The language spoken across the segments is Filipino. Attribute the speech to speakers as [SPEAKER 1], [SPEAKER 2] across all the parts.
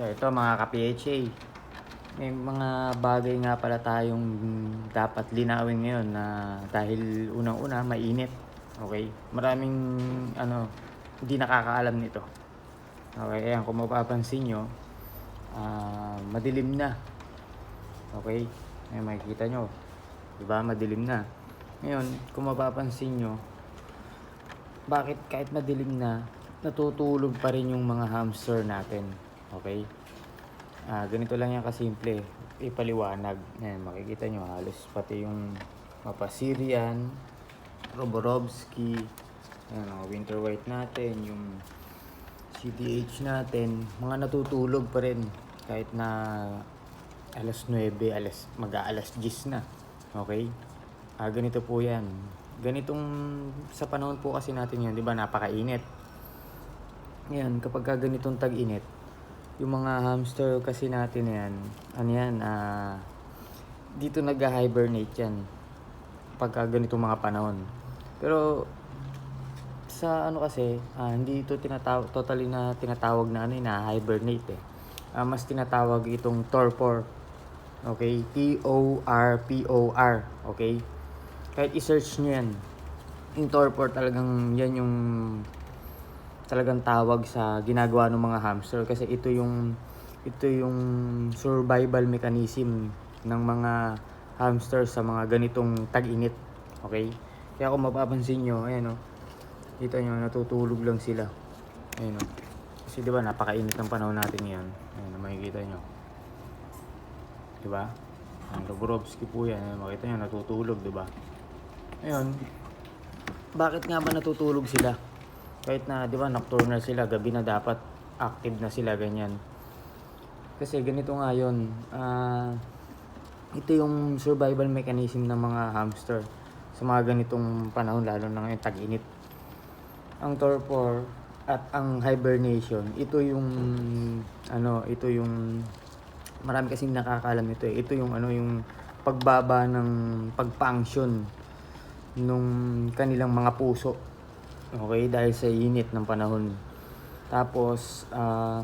[SPEAKER 1] So ito mga ka-PHA, may mga bagay nga pala tayong dapat linawin ngayon na dahil unang-una mainit. Okay? Maraming ano hindi nakakaalam nito. Okay, ayan kung mapapansin nyo, ah, madilim na. Okay? Ayan makikita nyo. Diba? Madilim na. Ngayon, kung mapapansin nyo, bakit kahit madilim na, natutulog pa rin yung mga hamster natin. Okay? Ah, ganito lang yan kasimple. Ipaliwanag. Ayan, makikita nyo halos pati yung Mapasirian, Roborovsky, ayan, mga winter white natin, yung CDH natin, mga natutulog pa rin kahit na alas 9, alas, mag-aalas 10 na. Okay? Ah, ganito po yan. Ganitong sa panahon po kasi natin yan, di ba, napakainit. Ngayon, kapag ka ganitong tag-init, yung mga hamster kasi natin yan, ano yan, ah, dito nag-hibernate yan pagka ganitong mga panahon. Pero sa ano kasi, ah, hindi ito tinatawag, totally na tinatawag na ano, na hibernate eh. Ah, mas tinatawag itong torpor. Okay? T-O-R-P-O-R. Okay? Kahit i-search nyo yan. Yung torpor talagang yan yung talagang tawag sa ginagawa ng mga hamster kasi ito yung ito yung survival mechanism ng mga hamster sa mga ganitong tag-init. Okay? Kaya kung mapapansin nyo, ayan o. Kita nyo, natutulog lang sila. Ayan o. Kasi di ba napakainit ng panahon natin ngayon. Ayan o, makikita nyo. Di ba? Ang Roborovsky po yan. Ayan, makita nyo, natutulog, di ba? Ayun. Bakit nga ba natutulog sila? Kahit na, di ba, nocturnal sila, gabi na dapat active na sila, ganyan. Kasi ganito nga yun, ah, ito yung survival mechanism ng mga hamster sa mga ganitong panahon, lalo na ngayon tag-init. Ang torpor at ang hibernation, ito yung, ano, ito yung, marami kasing nakakaalam nito eh. Ito yung, ano, yung pagbaba ng pag-function nung kanilang mga puso. Okay, dahil sa init ng panahon. Tapos, ah,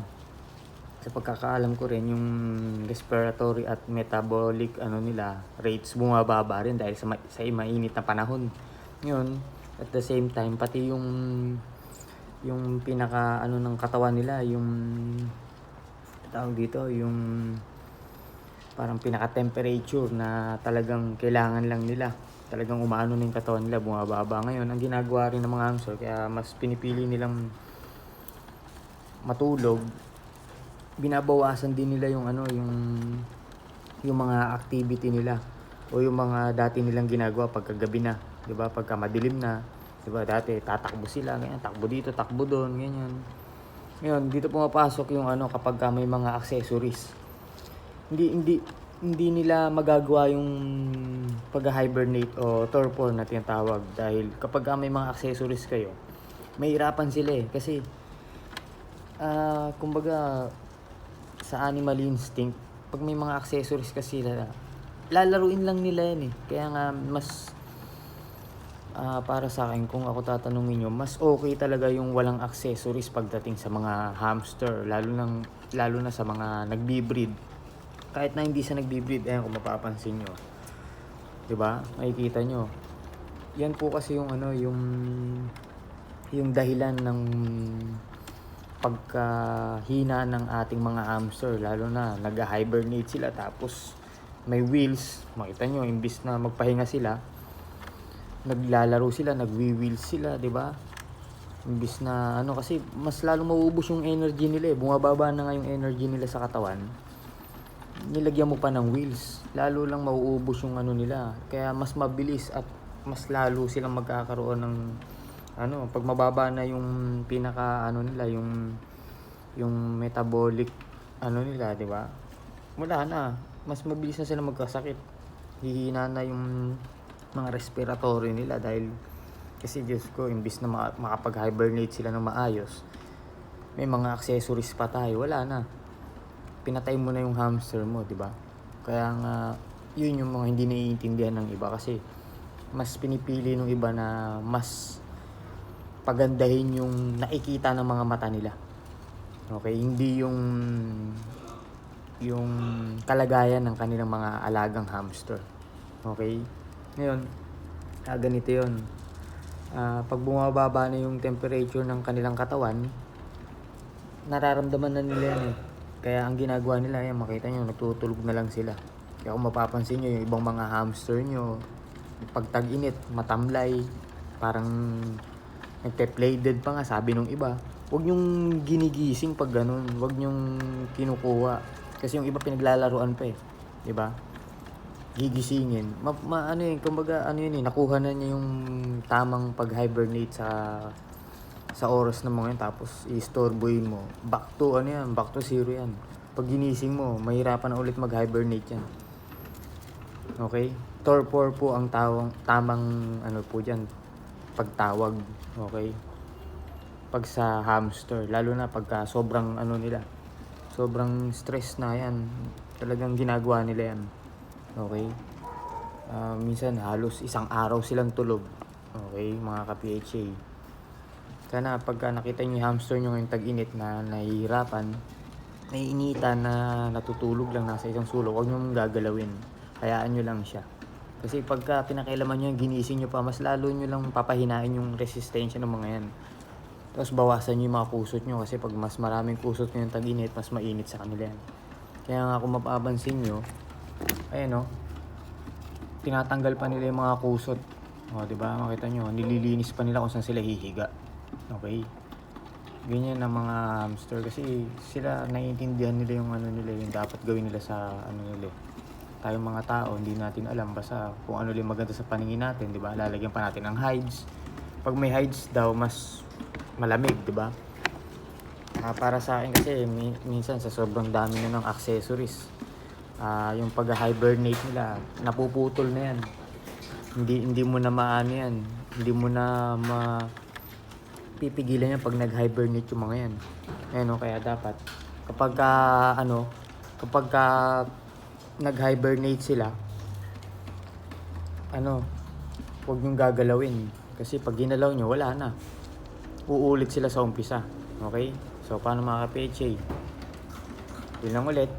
[SPEAKER 1] sa pagkakaalam ko rin, yung respiratory at metabolic ano nila, rates bumababa rin dahil sa, ma- sa mainit na panahon. Yun, at the same time, pati yung yung pinaka ano ng katawan nila, yung tawag dito, yung parang pinaka temperature na talagang kailangan lang nila talagang umaano na yung katawan nila, bumababa. Ngayon, ang ginagawa rin ng mga hamster, kaya mas pinipili nilang matulog, binabawasan din nila yung ano, yung yung mga activity nila o yung mga dati nilang ginagawa pagkagabi na, 'di ba? Pagka madilim na, 'di ba? Dati tatakbo sila, ganyan, takbo dito, takbo doon, ganyan. Ngayon, dito pumapasok yung ano kapag ka may mga accessories. Hindi hindi hindi nila magagawa yung pag-hibernate o torpor na tinatawag. Dahil kapag ka may mga accessories kayo, mahirapan sila eh. Kasi ah kumbaga sa animal instinct pag may mga accessories kasi sila lalaruin lang nila yan eh. Kaya nga mas ah, para sa akin kung ako tatanungin nyo mas okay talaga yung walang accessories pagdating sa mga hamster lalo nang lalo na sa mga nagbi-breed kahit na hindi siya nagbi-breed ayan kung mapapansin nyo. Ba makikita nyo. Yan po kasi yung ano yung yung dahilan ng pagkahina ng ating mga hamster. Lalo na nag-hibernate sila tapos may wheels. Makita nyo imbis na magpahinga sila naglalaro sila nagwi-wheels sila di ba imbis na ano kasi mas lalo mauubos yung energy nila eh. Bumababa na nga yung energy nila sa katawan nilagyan mo pa ng wheels. Lalo lang mauubos yung ano nila. Kaya mas mabilis at mas lalo silang magkakaroon ng ano pag mababa na yung pinaka ano nila yung yung metabolic ano nila di ba? Wala na. Mas mabilis na sila magkasakit. Hihina na yung mga respiratory nila dahil kasi Diyos ko imbis na maka- makapag-hibernate sila ng maayos may mga accessories pa tayo. Wala na pinatay mo na yung hamster mo, di ba? Kaya nga, yun yung mga hindi naiintindihan ng iba kasi mas pinipili ng iba na mas pagandahin yung nakikita ng mga mata nila. Okay, hindi yung yung kalagayan ng kanilang mga alagang hamster. Okay? Ngayon, ah, ganito yun. Ah, pag bumababa na yung temperature ng kanilang katawan, nararamdaman na nila yan eh. Kaya ang ginagawa nila, yan, makita nyo, nagtutulog na lang sila. Kaya kung mapapansin nyo, yung ibang mga hamster nyo, pag tag-init, matamlay, parang nagpe-play dead pa nga, sabi nung iba. Huwag nyong ginigising pag ganun. Huwag nyong kinukuha. Kasi yung iba pinaglalaruan pa eh. ba? Gigisingin. Ma, ma- ano yun, kumbaga ano yun eh, nakuha na niya yung tamang pag-hibernate sa sa oras ng mga yun. Tapos i-storeboyin mo. Back to ano yan, back to zero yan. Pag ginising mo, mahirapan na ulit mag-hibernate yan. Okay? Torpor po ang tawang, tamang ano po dyan, pagtawag. Okay? Pag sa hamster, lalo na pagka sobrang ano nila, sobrang stress na yan, talagang ginagawa nila yan. Okay? Ah, minsan halos isang araw silang tulog. Okay, mga ka-PHA. Sana pagka nakita niyo yung hamster nyo ngayong tag-init na nahihirapan, naiinitan na natutulog lang nasa isang sulok, huwag nyo gagalawin. Hayaan nyo lang siya. Kasi pagka pinakailaman nyo, ginising nyo pa, mas lalo nyo lang papahinain yung resistensya ng mga yan. Tapos bawasan nyo yung mga kusot nyo kasi pag mas maraming kusot nyo yung tag-init, mas mainit sa kanila yan. Kaya nga kung mapapansin nyo, ayun o, tinatanggal pa nila yung mga kusot. O, di ba? Makita nyo, nililinis pa nila kung saan sila hihiga. Okay? Ganyan ang mga hamster kasi sila naiintindihan nila yung ano nila, yung dapat gawin nila sa ano nila. Tayong mga tao, hindi natin alam basta kung ano lang maganda sa paningin natin, di ba? Lalagyan pa natin ng hides. Pag may hides daw, mas malamig, di ba? Ah, para sa akin kasi mi- minsan sa sobrang dami na ng accessories, ah yung pag-hibernate nila, napuputol na yan. Hindi hindi mo na maano yan. Hindi mo na ma pipigilan yan pag nag-hibernate yung mga yan. Ayun, no, kaya dapat kapag ka, ano, kapag ka nag-hibernate sila, ano, huwag niyong gagalawin. Kasi pag ginalaw nyo, wala na. Uulit sila sa umpisa. Okay? So, paano mga ka-PHA? Yun lang ulit.